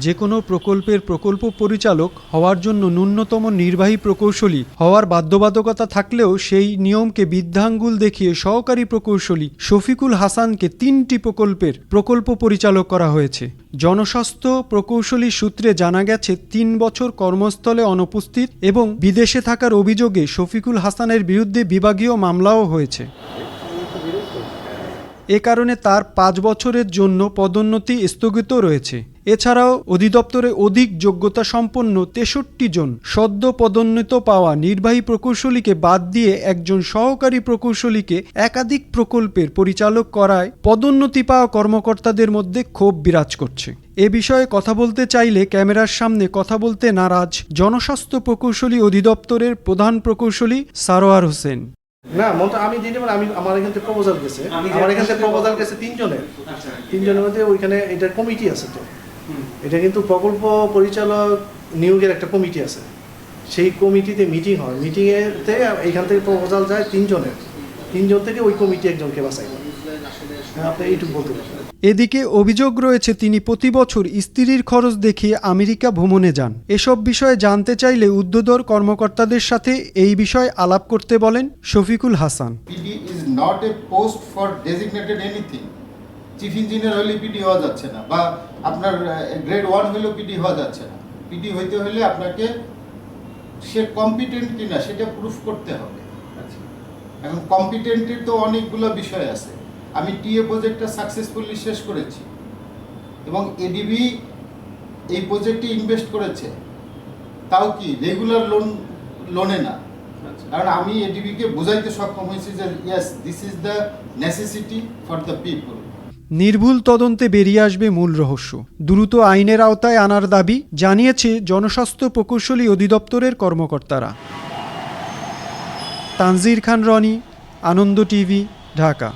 যে কোনো প্রকল্পের প্রকল্প পরিচালক হওয়ার জন্য ন্যূনতম নির্বাহী প্রকৌশলী হওয়ার বাধ্যবাধকতা থাকলেও সেই নিয়মকে বৃদ্ধাঙ্গুল দেখিয়ে সহকারী প্রকৌশলী শফিকুল হাসানকে তিনটি প্রকল্পের প্রকল্প পরিচালক করা হয়েছে। জনস্বাস্থ্য প্রকৌশলী সূত্রে জানা গেছে, তিন বছর কর্মস্থলে অনুপস্থিত এবং বিদেশে থাকার অভিযোগে শফিকুল হাসানের বিরুদ্ধে বিভাগীয় মামলাও হয়েছে। এ কারণে তার পাঁচ বছরের জন্য পদোন্নতি স্থগিত রয়েছে। এছাড়াও অধিদপ্তরে অধিক যোগ্যতা সম্পন্ন তেষট্টি জন সদ্য পদোন্নত পাওয়া নির্বাহী প্রকৌশলীকে বাদ দিয়ে একজন সহকারী প্রকৌশলীকে একাধিক প্রকল্পের পরিচালক করায় পদোন্নতি পাওয়া কর্মকর্তাদের মধ্যে ক্ষোভ বিরাজ করছে। এ বিষয়ে কথা বলতে চাইলে ক্যামেরার সামনে কথা বলতে নারাজ জনস্বাস্থ্য প্রকৌশলী অধিদপ্তরের প্রধান প্রকৌশলী সারোয়ার হোসেন। না মন্ত্র আমি দিতে পারি আমি আমার এখান থেকে প্রপোজাল গেছে। আমার এখান থেকে প্রপোজাল গেছে তিনজনের। তিনজনের মধ্যে ওইখানে এটার কমিটি আছে তো। এটা কিন্তু প্রকল্প পরিচালক নিয়োগের একটা কমিটি আছে। সেই কমিটিতে মিটিং হয়। মিটিংয়েতে এইখান থেকে প্রপোজাল যায় তিনজনের। তিনজন থেকে ওই কমিটি একজনকে বাছাই করে। এদিকে অভিযোগ রয়েছে, তিনি প্রতি বছর স্ত্রীর খরচ দেখিয়ে আমেরিকা ভ্রমণে যান। এসব বিষয়ে জানতে চাইলে উদ্যোদর কর্মকর্তাদের সাথে এই বিষয়ে আলাপ করতে বলেন Shafiqul Hasan. For chief engineer হলে পিডি হওয়া যাচ্ছে না, বা আপনার গ্রেড ওয়ান হলেও পিডি হওয়া যাচ্ছে না। পিডি হইতে হলে আপনাকে সে কম্পিটেন্ট কিনা সেটা প্রুফ করতে হবে। এখন কম্পিটেন্টের তো অনেকগুলো বিষয় আছে। আমি টিএ প্রজেক্টটা সাকসেসফুলি শেষ করেছি এবং এডিবি এই প্রজেক্টে ইনভেস্ট করেছে। তাও কি রেগুলার লোন লোনে না। কারণ আমি এডিবিকে বোঝাইতে সক্ষম হয়েছি যে yes this is the necessity for the people নির্ভুল তদন্তে বেরিয়ে আসবে মূল রহস্য। দ্রুত আইনের আওতায় আনার দাবি জানিয়েছে জনস্বাস্থ্য প্রকৌশলী অধিদপ্তরের কর্মকর্তারা। তানজির খান রনি আনন্দ টিভি ঢাকা।